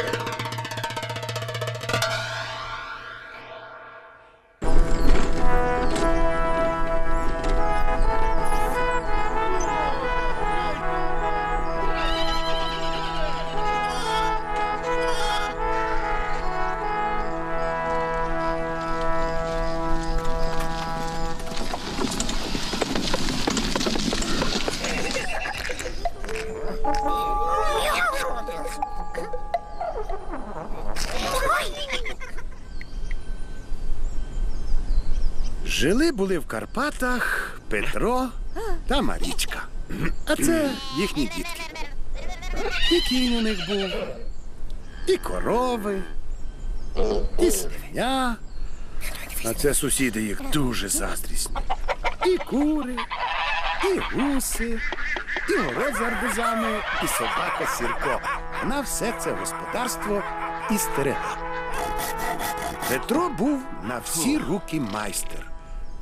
you. Жили були в Карпатах Петро та Марічка. А це їхні дітки. І кінь у них був, і корови, і свиня. А це сусіди їх дуже заздрісні. І кури, і гуси, і город з арбузами, і собака Сірко. Вона все це господарство і стерегла. Петро був на всі руки майстер.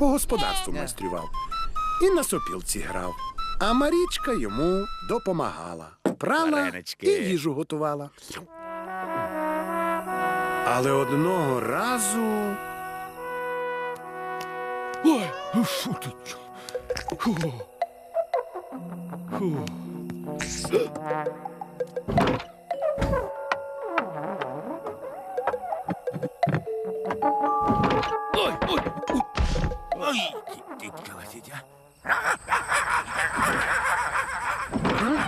По господарству майстрював. І на сопілці грав. А Марічка йому допомагала. Прала Варенички. і їжу готувала. Але одного разу Ой, фу ти. чо. Фу. Фу.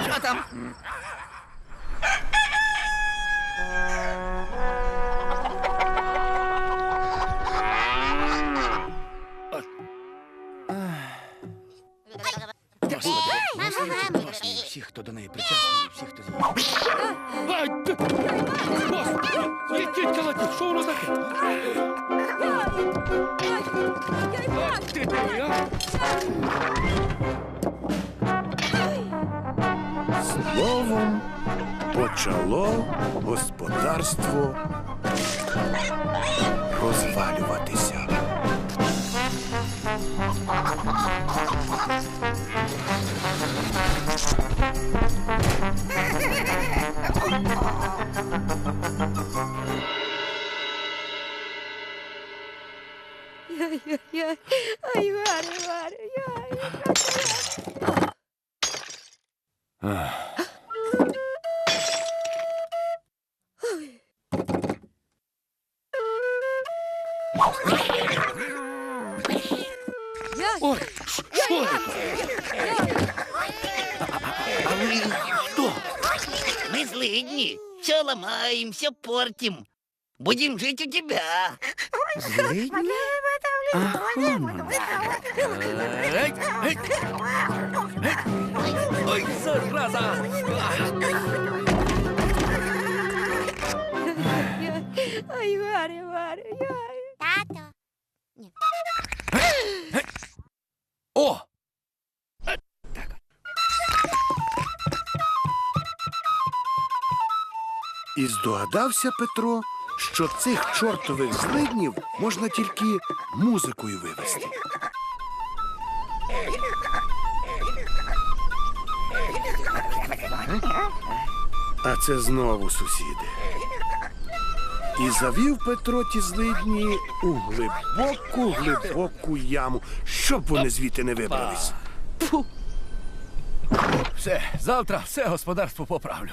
Що там? Господи, всі, хто до неї причасний, всі, хто почало господарство розвалюватися. Ай-яй-яй. Ай, Варя, Варя, яй. Що це? А вы что? Мы злыдни. Все ломаем, все портим. Будем жить у тебя. Ей. Ей. Ой, зараза! Ай, Варя, Варя, яй. Здогадався Петро, що цих чортових злиднів можна тільки музикою вивести. А це знову сусіди. І завів Петро ті злидні у глибоку, глибоку яму, щоб вони звідти не вибрались. Все, завтра все господарство поправлю.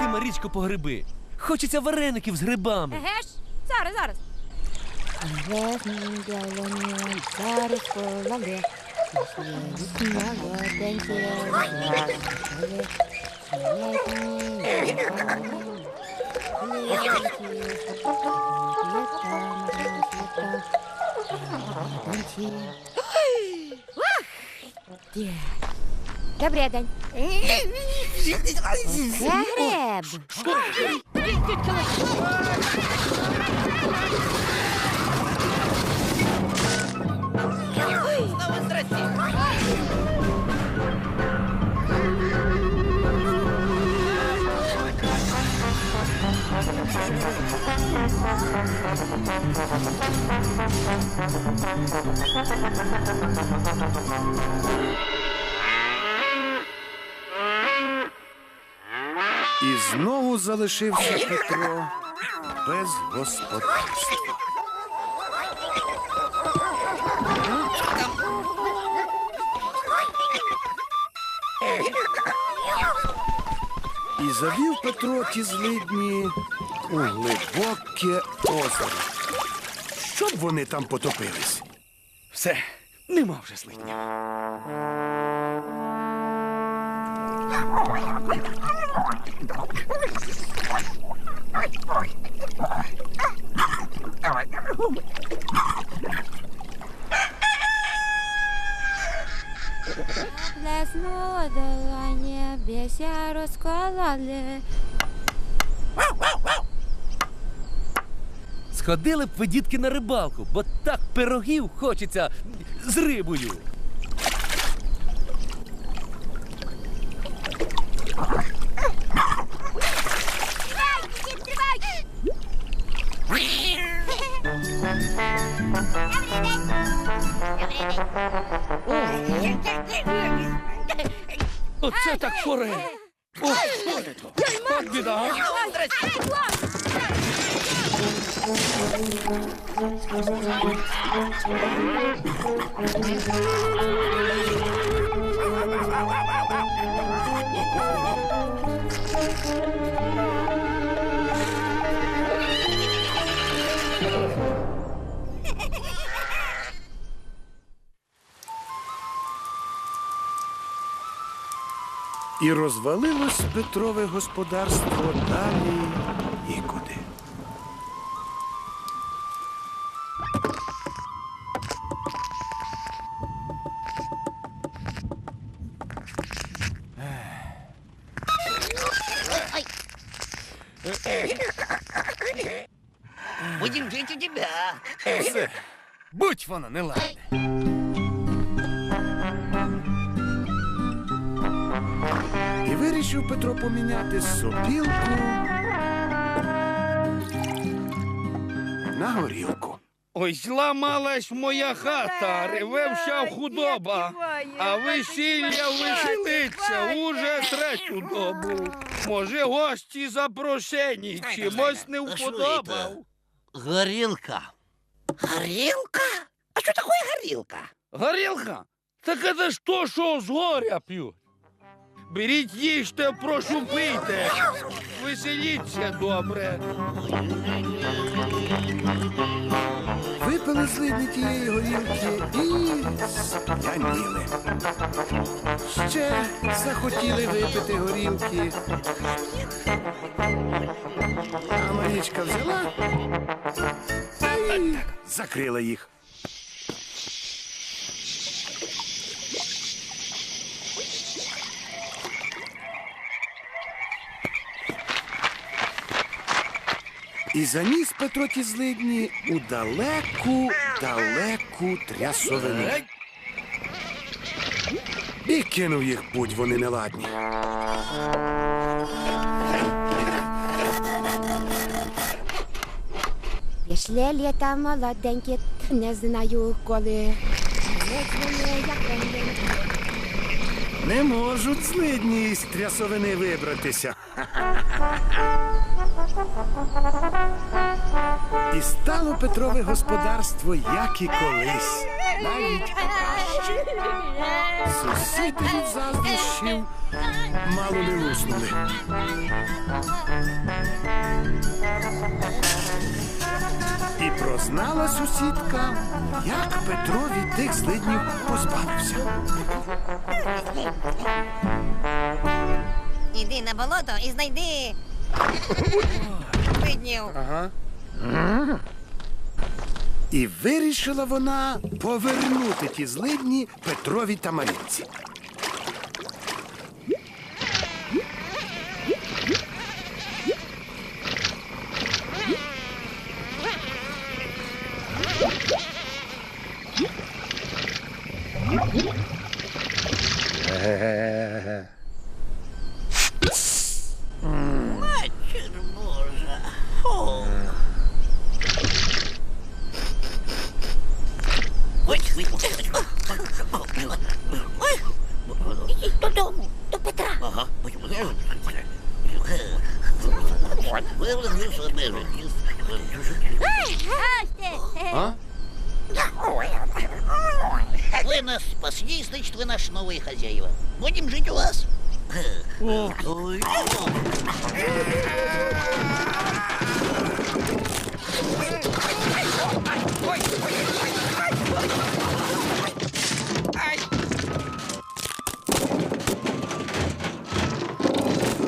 ти, Марічко, по гриби. Хочеться вареників з грибами. Еге ж? Зараз, зараз. Зараз. Де? Добрий день. Це греб. Знову здрасте. І знову залишився Петро без господарства. І завів Петро ті злидні у глибоке озеро. Щоб вони там потопились. Все, нема вже Сходили б ви, дітки, на рибалку, бо так пирогів хочеться з рибою. Оце так форель. О, от біда. а? Знову здрасте. І розвалилось Петрове господарство далі нікуди. Будем жить у тебя. Все. Будь воно не вирішив Петро поміняти сопілку на горілку. Ой, зламалась моя хата, реве вся худоба, а весілля веселиться уже третю добу. Може, гості запрошені, чимось не вподобав. Горілка. Горілка? А що таке горілка? Горілка? Так це ж то, що з горя п'ють. Беріть їжте, прошу пийте. Веселіться добре. Випили злидні тієї горілки і сп'яніли. Ще захотіли випити горілки. А Марічка взяла й закрила їх. І заніс Петро ті злидні у далеку, далеку трясовину. І кинув їх, будь вони неладні. Пішли літа молоденькі, не знаю коли. Не можуть злидні з трясовини вибратися. І стало Петрове господарство, як і колись. Навіть краще. Сусіди від заздрощів мало не луснули. І прознала сусідка, як Петро від тих злиднів позбавився. Іди на болото і знайди Підняв. Ага. І вирішила вона повернути ті злидні Петрові та Марійці. Е-е-е. Матір Божа. О. Ой, ой, ой, ой. Ідіть додому, до Петра. Ага. А? Вы нас спасли, наши новые хозяева. Будем жить у вас.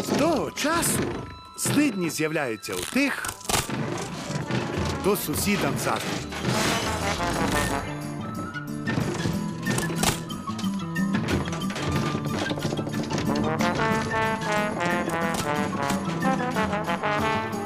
З того часу злидні з'являються у тих, хто сусідам Thank you.